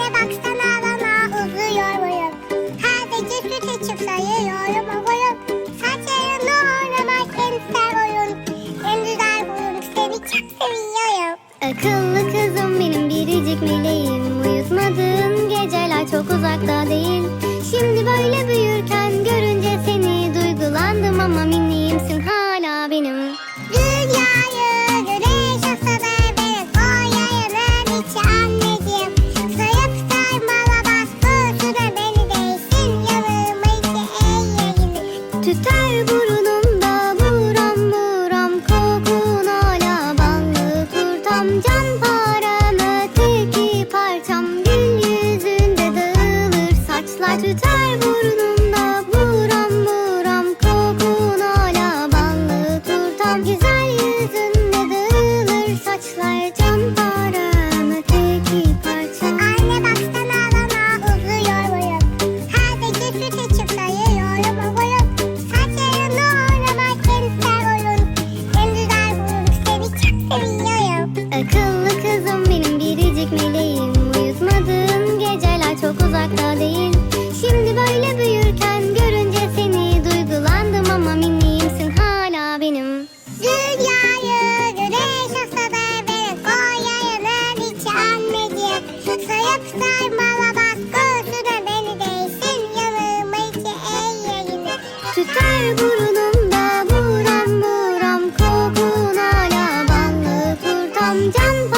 Anne baksana bana uzuyor boyun. Sadece süt içip sayıyorum o boyun. Saçlarımla oynamak en güzel oyun. En güzel boyun seni çok seviyorum. Akıllı kızım benim biricik meleğim. Uyutmadığın geceler çok uzakta değil. Şimdi böyle büyürken görünce seni duygulandım ama minniyimsin ha. Tüter burnumda buram buram kokun hala ballı turtam Güzel yüzünde dağılır saçlar can param öteki parçam Anne baksana bana uzuyor boyum. Her gece süt içip sayıyorum o boyum. Saçlarımla oynamak kentsel oyun. Seni çok seviyorum. Akıllı kızım benim biricik meleğim Uyutmadığın geceler çok uzakta değil Ayıp sarmalamak göğsüne beni değsin. Yalığımı içi ey yayını. Tüter burnumda buram buram. Kokun hala banlı kurtam can